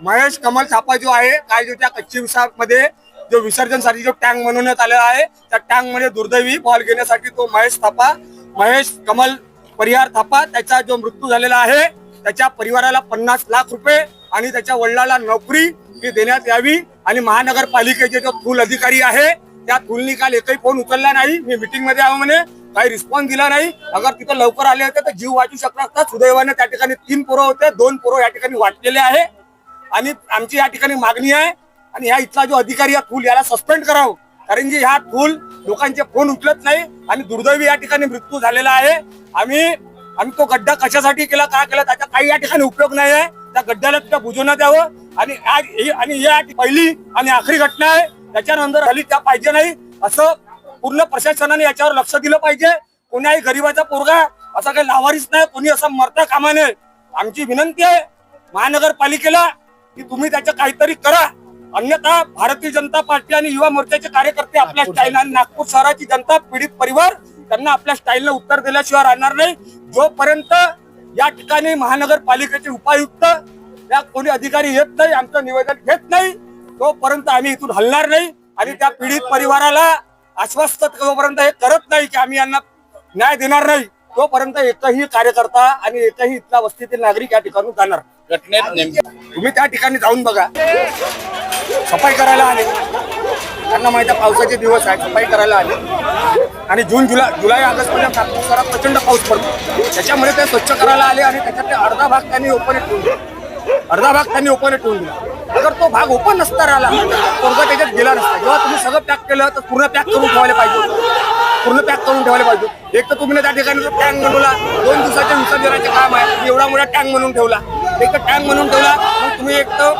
महेश कमल छापा जो आहे काय जो त्या कच्ची मध्ये जो विसर्जनसाठी जो टँक बनवण्यात आलेला आहे त्या टँकमध्ये दुर्दैवी बॉल घेण्यासाठी तो महेश थापा महेश कमल परिहार थापा त्याचा जो मृत्यू झालेला आहे त्याच्या परिवाराला पन्नास लाख रुपये आणि त्याच्या वडिलाला नोकरी ही देण्यात यावी आणि महानगरपालिकेचे जो थूल अधिकारी आहे त्या थूलनी काल एकही फोन उचलला नाही. मी मिटिंगमध्ये आहो म्हणे काही रिस्पॉन्स दिला नाही. अगर तिथं लवकर आले होते तर जीव वाचू शकला असता सुदैवाने त्या ठिकाणी तीन पोरं होते दोन पोरं या ठिकाणी वाटलेले आहे. आणि आमची या ठिकाणी मागणी आहे आणि ह्या इथला जो अधिकारी आहे थूल याला सस्पेंड करावं. कारण की ह्या थूल लोकांचे फोन उचलत नाही आणि दुर्दैवी या ठिकाणी मृत्यू झालेला आहे. आम्ही आम्ही तो गड्डा कशासाठी केला काय केला त्याचा काही या ठिकाणी उपयोग नाही आहे. त्या गड्ड्याला तिथं बुजवण्यात द्यावं आणि आज आणि ही या पहिली आणि आखरी घटना आहे. त्याच्यानंतर हल्ली त्या पाहिजे नाही असं पूर्ण प्रशासनाने याच्यावर लक्ष दिलं पाहिजे. कोणाही गरीबाचा पोरगा असा काही लावारीच नाही कोणी असं मरता कामा नये. आमची विनंती आहे महानगरपालिकेला की तुम्ही त्याचं काहीतरी करा. अन्यथा भारतीय जनता पार्टी आणि युवा मोर्चाचे कार्यकर्ते आपल्या स्टाईल आणि नागपूर शहराची जनता पीडित परिवार त्यांना आपल्या स्टाईलने उत्तर दिल्याशिवाय राहणार नाही. जोपर्यंत या ठिकाणी महानगरपालिकेचे उपायुक्त या कोणी अधिकारी येत नाही आमचं निवेदन घेत नाही तोपर्यंत आम्ही इथून हलणार नाही आणि त्या पीडित परिवाराला आश्वस्त तोपर्यंत हे करत नाही की आम्ही यांना न्याय देणार नाही. तोपर्यंत एकही कार्यकर्ता आणि एकही इथला वस्तीतील नागरिक या ठिकाणी जाणार. घटनेत नेमकी तुम्ही त्या ठिकाणी जाऊन बघा. सफाई करायला आले. त्यांना माहिती आहे पावसाचे दिवस आहे सफाई करायला आले. आणि जून जुलै जुलै ऑगस्ट पर्यंत नागपूर प्रचंड पाऊस पडतो. त्याच्यामुळे ते स्वच्छ करायला आले आणि त्याच्यात ते अर्धा भाग त्यांनी ओपन ठेवून दिला. अर्धा भाग त्यांनी ओपन ठेवून दिला. अगर तो भाग ओपन नसता राहिला पोरगा त्याच्यात गेला नसता. जेव्हा तुम्ही सगळं पॅक केलं तर पूर्ण पॅक करून ठेवायला पाहिजे पूर्ण पॅक करून ठेवायला पाहिजे एक तर तुम्ही त्या ठिकाणी टँक बनवला दोन दिवसाच्या विसर्जनाचे काम आहे. एवढा मोठा टँक बनवून ठेवला. एक तर टँक म्हणून ठेवला. मग तुम्ही एक तर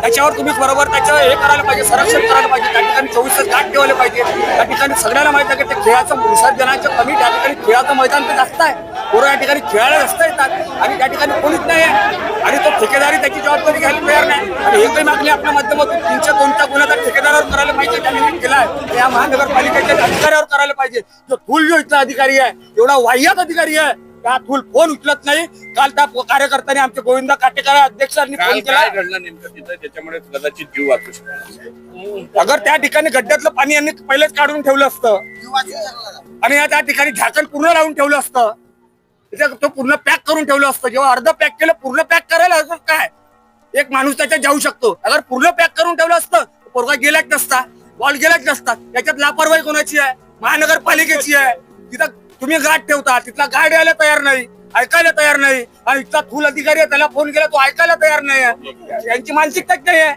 त्याच्यावर तुम्ही बरोबर त्याचं हे करायला पाहिजे संरक्षण करायला पाहिजे. त्या ठिकाणी चोवीस तास गाठ ठेवायला पाहिजे. त्या ठिकाणी सगळ्यांना माहिती आहे की ते खेळाचं विसर्जनाचं कमी त्या ठिकाणी खेळाचं मैदान ते जास्त आहे. पोरं या ठिकाणी खेळायला जास्त येतात. आणि त्या ठिकाणी कोणीच नाही आहे. आणि तो ठेकेदारी त्याची जबाबदारी घ्यायला तयार नाही. आणि हे काही मागणी आपल्या माध्यमातून तीनशे दोनच्या तर ठेकेदारावर करायला पाहिजे त्यांनी केला आहे. या महानगरपालिकेच्या अधिकाऱ्यावर करायला पाहिजे. जो थूल जो इथला अधिकारी आहे एवढा वाह्यात अधिकारी आहे त्या थूल फोन उचलत नाही? काल त्या कार्यकर्त्याने आमचे गोविंदा काटेकर अध्यक्षांनी फोन केला. काय घडलं नेमकं तिथं? त्याच्यामुळे कदाचित जीव वाचू शकतो. अगर त्या ठिकाणी गड्ड्यातलं पाणी यांनी पहिलेच काढून ठेवलं असतं. आणि या त्या ठिकाणी झाकण पूर्ण लावून ठेवलं असतं. तो पूर्ण पॅक करून ठेवलं असतं. जेव्हा अर्ध पॅक केलं पूर्ण पॅक करायला असं काय? एक माणूस त्याच्यात जाऊ शकतो. अगर पूर्ण पॅक करून ठेवलं असतं पोरगा गेलाच नसता. बॉल गेलाच नसता. त्याच्यात लापरवाही कोणाची आहे? महानगरपालिकेची आहे. तिथं तुम्ही गाठ ठेवता तिथला गाड यायला तयार नाही ऐकायला तयार नाही. आणि इथला फुल अधिकारी आहे त्याला फोन केला तो ऐकायला तयार नाही यांची मानसिकताच नाही आहे?